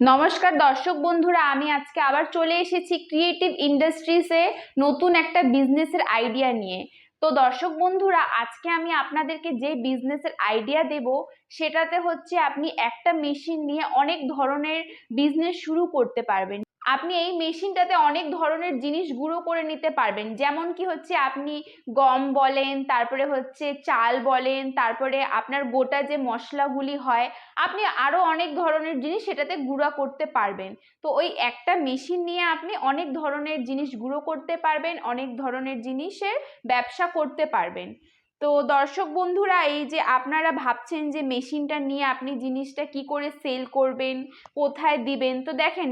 নমস্কার দর্শক বন্ধুরা, আমি আজকে আবার চলে এসেছি ক্রিয়েটিভ ইন্ডাস্ট্রিজে নতুন একটা বিজনেসের আইডিয়া নিয়ে। তো দর্শক বন্ধুরা, আজকে আমি আপনাদেরকে যে বিজনেসের আইডিয়া দেব, সেটাতে হচ্ছে আপনি একটা মেশিন নিয়ে অনেক ধরনের বিজনেস শুরু করতে পারবেন। আপনি এই মেশিনটাতে অনেক ধরনের জিনিস গুঁড়ো করে নিতে পারবেন। যেমন কি হচ্ছে, আপনি গম বলেন, তারপরে হচ্ছে চাল বলেন, তারপরে আপনার গোটা যে মশলাগুলি হয়, আপনি আরও অনেক ধরনের জিনিস সেটাতে গুঁড়া করতে পারবেন। তো ওই একটা মেশিন নিয়ে আপনি অনেক ধরনের জিনিস গুঁড়ো করতে পারবেন, অনেক ধরনের জিনিসের ব্যবসা করতে পারবেন। তো দর্শক বন্ধুরা, এই যে আপনারা ভাবছেন যে মেশিনটা নিয়ে আপনি জিনিসটা কি করে সেল করবেন, কোথায় দিবেন, তো দেখেন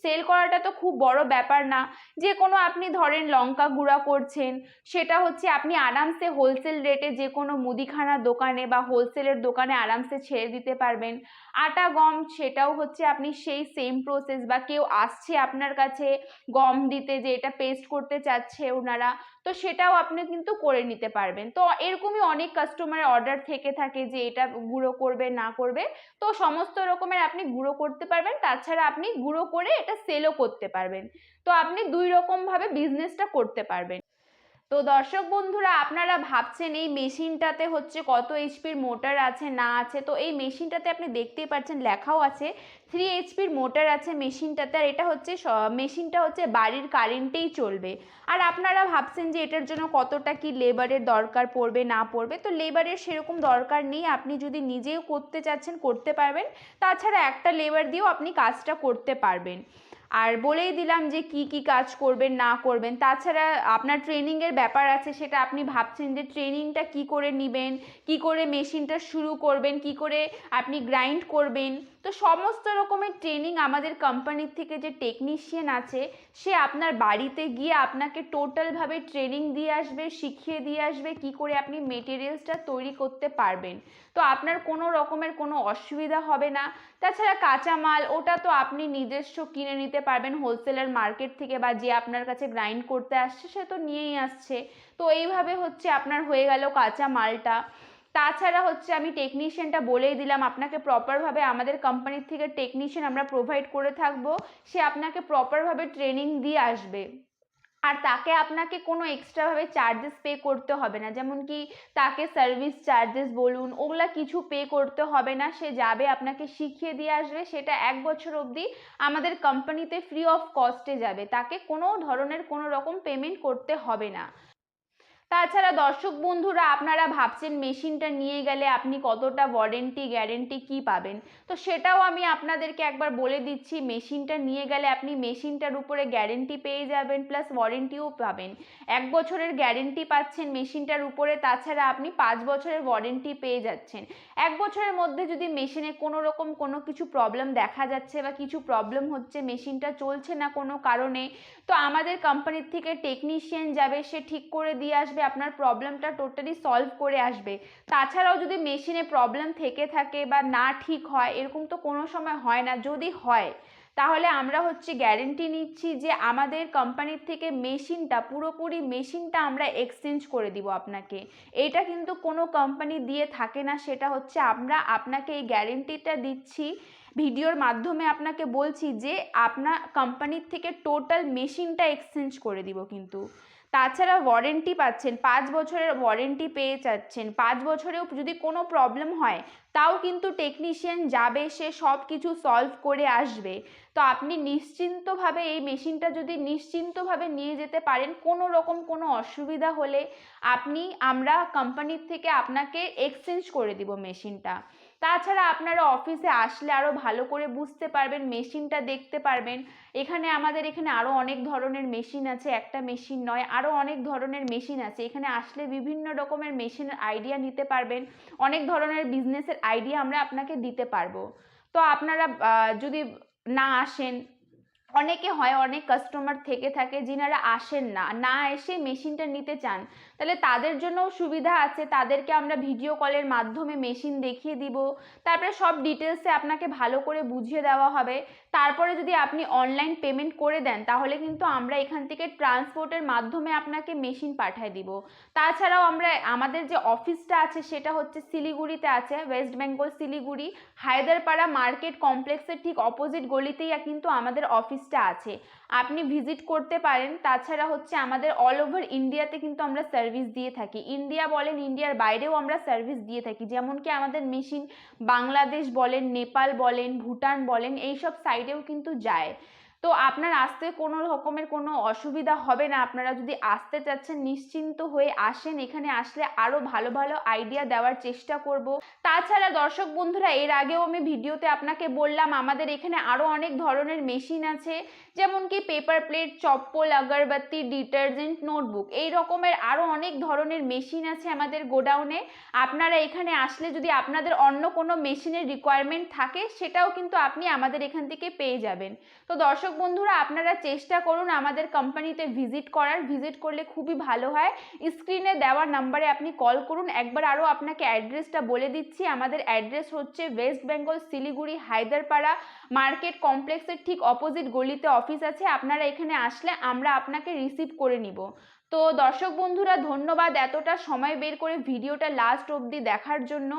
সেল করাটা তো খুব বড় ব্যাপার না। যে কোনো আপনি ধরেন লঙ্কা গুঁড়া করছেন, সেটা হচ্ছে আপনি আরামসে হোলসেল রেটে যে কোনো মুদিখানার দোকানে বা হোলসেলের দোকানে আরামসে ছেড়ে দিতে পারবেন। আটা গম সেটাও হচ্ছে আপনি সেই সেম প্রসেস বা কেউ আসছে আপনার কাছে গম দিতে যে এটা পেস্ট করতে চাচ্ছে ওনারা তো সেটাও আপনি কিন্তু করে নিতে পারবেন। তো এরকমই অনেক কাস্টমারের অর্ডার থেকে থাকে যে এটা গুঁড়ো করবে, না করবে। তো সমস্ত রকমের আপনি গুঁড়ো করতে পারবেন। তাছাড়া আপনি গুঁড়ো করে এটা সেলও করতে পারবেন। তো আপনি দুই রকমভাবে বিজনেসটা করতে পারবেন। তো দর্শক বন্ধুরা, আপনারা ভাবছেন এই মেশিনটাতে হচ্ছে কত এইচপির মোটর আছে, না আছে? তো এই মেশিনটাতে আপনি দেখতেই পাচ্ছেন, লেখাও আছে থ্রি এইচপির মোটর আছে মেশিনটাতে, আর এটা হচ্ছে মেশিনটা হচ্ছে বাড়ির কারেন্টেই চলবে। আর আপনারা ভাবছেন যে এটার জন্য কতটা কি লেবারের দরকার পড়বে, না পড়বে? তো লেবারের সেরকম দরকার নেই, আপনি যদি নিজেও করতে চাচ্ছেন, করতে পারবেন। তাছাড়া একটা লেবার দিয়েও আপনি কাজটা করতে পারবেন। আর বলেই দিলাম যে কি কি কাজ করবেন, না করবেন। তাছাড়া আপনার ট্রেনিংয়ের ব্যাপার আছে, সেটা আপনি ভাবছেন যে ট্রেনিংটা কি করে নেবেন, কি করে মেশিনটা শুরু করবেন, কি করে আপনি গ্রাইন্ড করবেন। তো সমস্ত রকমের ট্রেনিং আমাদের কোম্পানির থেকে যে টেকনিশিয়ান আছে, সে আপনার বাড়িতে গিয়ে আপনাকে টোটালভাবে ট্রেনিং দিয়ে আসবে, শিখিয়ে দিয়ে আসবে কি করে আপনি মেটেরিয়ালসটা তৈরি করতে পারবেন। তো আপনার কোনো রকমের কোনো অসুবিধা হবে না। তাছাড়া কাঁচামাল, ওটা তো আপনি নিজস্ব কিনে নিতে পারবেন হোলসেলার মার্কেট থেকে বা যে আপনার কাছে গ্রাইন্ড করতে আসছে, সে তো নিয়েই আসছে। তো এইভাবে হচ্ছে আপনার হয়ে গেল কাঁচা মালটা তাছাড়া হচ্ছে আমি টেকনিশিয়ানটা বলেই দিলাম, আপনাকে প্রপারভাবে আমাদের কোম্পানির থেকে টেকনিশিয়ান আমরা প্রোভাইড করে থাকব, সে আপনাকে প্রপারভাবে ট্রেনিং দিয়ে আসবে। আর তাকে আপনাকে কোনো এক্সট্রাভাবে চার্জেস পে করতে হবে না, যেমন কি তাকে সার্ভিস চার্জেস বলুন, ওগুলা কিছু পে করতে হবে না, সে যাবে আপনাকে শিখিয়ে দিয়ে আসবে, সেটা এক বছর অবধি আমাদের কোম্পানিতে ফ্রি অফ কস্টে যাবে, তাকে কোনো ধরনের কোনো রকম পেমেন্ট করতে হবে না। তাছাড়া দর্শক বন্ধুরা, আপনারা ভাবছেন মেশিনটা নিয়ে গেলে আপনি কতটা ওয়ারেন্টি গ্যারেন্টি কি পাবেন? তো সেটাও আমি আপনাদেরকে একবার বলে দিচ্ছি, মেশিনটা নিয়ে গেলে আপনি মেশিনটার উপরে গ্যারেন্টি পেয়ে যাবেন প্লাস ওয়ারেন্টিও পাবেন। এক বছরের গ্যারেন্টি পাচ্ছেন মেশিনটার উপরে, তাছাড়া আপনি পাঁচ বছরের ওয়ারেন্টি পেয়ে যাচ্ছেন। এক বছরের মধ্যে যদি মেশিনে কোনো রকম কোনো কিছু প্রবলেম দেখা যাচ্ছে বা কিছু প্রবলেম হচ্ছে, মেশিনটা চলছে না কোনো কারণে, তো আমাদের কোম্পানির থেকে টেকনিশিয়ান যাবে, সে ঠিক করে দিয়ে আসবে। আসবে আপনার প্রবলেমটা টোটালি সলভ করে আসবে। তাছাড়াও যদি মেশিনে প্রবলেম থেকে থাকে বা না ঠিক হয়, এরকম তো কোনো সময় হয় না। যদি হয়, তাহলে আমরা হচ্ছে গ্যারেন্টি নিচ্ছি যে আমাদের কোম্পানির থেকে মেশিনটা পুরোপুরি মেশিনটা আমরা এক্সচেঞ্জ করে দিব আপনাকে। এটা কিন্তু কোনো কোম্পানি দিয়ে থাকে না, সেটা হচ্ছে আমরা আপনাকে এই গ্যারেন্টিটা দিচ্ছি। ভিডিওর মাধ্যমে আপনাকে বলছি যে, আপনার কোম্পানির থেকে টোটাল মেশিনটা এক্সচেঞ্জ করে দিব কিন্তু। তাছাড়া ওয়ারেন্টি পাচ্ছেন, পাঁচ বছরের ওয়ারেন্টি পেয়ে যাচ্ছেন, পাঁচ বছরেও যদি কোনো প্রবলেম হয়, তাও কিন্তু টেকনিশিয়ান যাবে, সে সব কিছু সলভ করে আসবে। তো আপনি নিশ্চিন্তভাবে এই মেশিনটা যদি নিশ্চিন্তভাবে নিয়ে যেতে পারেন, কোনো রকম কোনো অসুবিধা হলে, আপনি আমরা কোম্পানির থেকে আপনাকে এক্সচেঞ্জ করে দিব মেশিনটা তাছাড়া আপনারা অফিসে আসলে আরও ভালো করে বুঝতে পারবেন, মেশিনটা দেখতে পারবেন। এখানে আমাদের এখানে আরও অনেক ধরনের মেশিন আছে, একটা মেশিন নয় আরও অনেক ধরনের মেশিন আছে। এখানে আসলে বিভিন্ন রকমের মেশিনের আইডিয়া নিতে পারবেন, অনেক ধরনের বিজনেসের আইডিয়া আমরা আপনাকে দিতে পারব। তো আপনারা যদি না আসেন, অনেকে হয় অনেক কাস্টমার থেকে থাকে, যিনারা আসেন না না এসে মেশিনটা নিতে চান তাহলে তাদের জন্যও সুবিধা আছে, তাদেরকে আমরা ভিডিও কলের মাধ্যমে মেশিন দেখিয়ে দিব। তারপরে সব ডিটেলসে আপনাকে ভালো করে বুঝিয়ে দেওয়া হবে। তারপরে যদি আপনি অনলাইন পেমেন্ট করে দেন, তাহলে কিন্তু আমরা এখান থেকে ট্রান্সপোর্টের মাধ্যমে আপনাকে মেশিন পাঠিয়ে দিব। তাছাড়াও আমরা আমাদের যে অফিসটা আছে, সেটা হচ্ছে শিলিগুড়িতে আছে West Bengal Siliguri. Haiderpara market কমপ্লেক্সের ঠিক অপোজিট গলিতেই কিন্তু আমাদের অফিসটা আছে। আপনি ভিজিট করতে পারেন। তাছাড়া হচ্ছে আমাদের অল ওভার ইন্ডিয়াতে কিন্তু আমরা সার্ভিস দিয়ে থাকি। ইন্ডিয়া বলেন ইন্ডিয়ার বাইরেও আমরা সার্ভিস দিয়ে থাকি। যেমন কি আমাদের মেশিন বাংলাদেশ বলেন নেপাল বলেন ভুটান বলেন, এইসব সাইডেও কিন্তু যায়। তো আপনার আসতে কোনো রকমের কোনো অসুবিধা হবে না। আপনারা যদি আসতে চাচ্ছেন, নিশ্চিন্ত হয়ে আসেন। এখানে আসলে আরও ভালো ভালো আইডিয়া দেওয়ার চেষ্টা করব। তাছাড়া দর্শক বন্ধুরা, এর আগেও আমি ভিডিওতে আপনাকে বললাম, আমাদের এখানে আরও অনেক ধরনের মেশিন আছে। যেমন কি পেপার প্লেট চপ্পল, আগরবাতি ডিটারজেন্ট নোটবুক এই রকমের আরও অনেক ধরনের মেশিন আছে আমাদের গোডাউনে আপনারা এখানে আসলে যদি আপনাদের অন্য কোনো মেশিনের রিকোয়ারমেন্ট থাকে, সেটাও কিন্তু আপনি আমাদের এখান থেকে পেয়ে যাবেন। তো দর্শক বন্ধুরা, আপনারা চেষ্টা করুন আমাদের কোম্পানিতে ভিজিট করার। ভিজিট করলে খুবই ভালো হয়। স্ক্রিনে দেওয়া নাম্বারে আপনি কল করুন। একবার আরও আপনাকে অ্যাড্রেসটা বলে দিচ্ছি। আমাদের অ্যাড্রেস হচ্ছে West Bengal Siliguri Haiderpara market কমপ্লেক্সের ঠিক অপোজিট গলিতে অফিস আছে। আপনারা এখানে আসলে আমরা আপনাকে রিসিভ করে নিব। তো দর্শক বন্ধুরা, ধন্যবাদ এতটা সময় বের করে ভিডিওটা লাস্ট অবধি দেখার জন্য।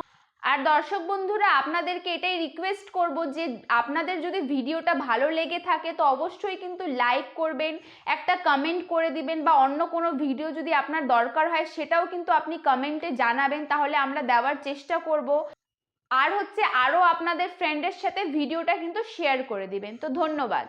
আর দর্শক বন্ধুরা, আপনাদেরকে এটাই রিকোয়েস্ট করব যে আপনাদের যদি ভিডিওটা ভালো লেগে থাকে, তো অবশ্যই কিন্তু লাইক করবেন, একটা কমেন্ট করে দিবেন বা অন্য কোনো ভিডিও যদি আপনার দরকার হয়, সেটাও কিন্তু আপনি কমেন্টে জানাবেন, তাহলে আমরা দেওয়ার চেষ্টা করব। আর হচ্ছে আরও আপনাদের ফ্রেন্ডের সাথে ভিডিওটা কিন্তু শেয়ার করে দিবেন। তো ধন্যবাদ।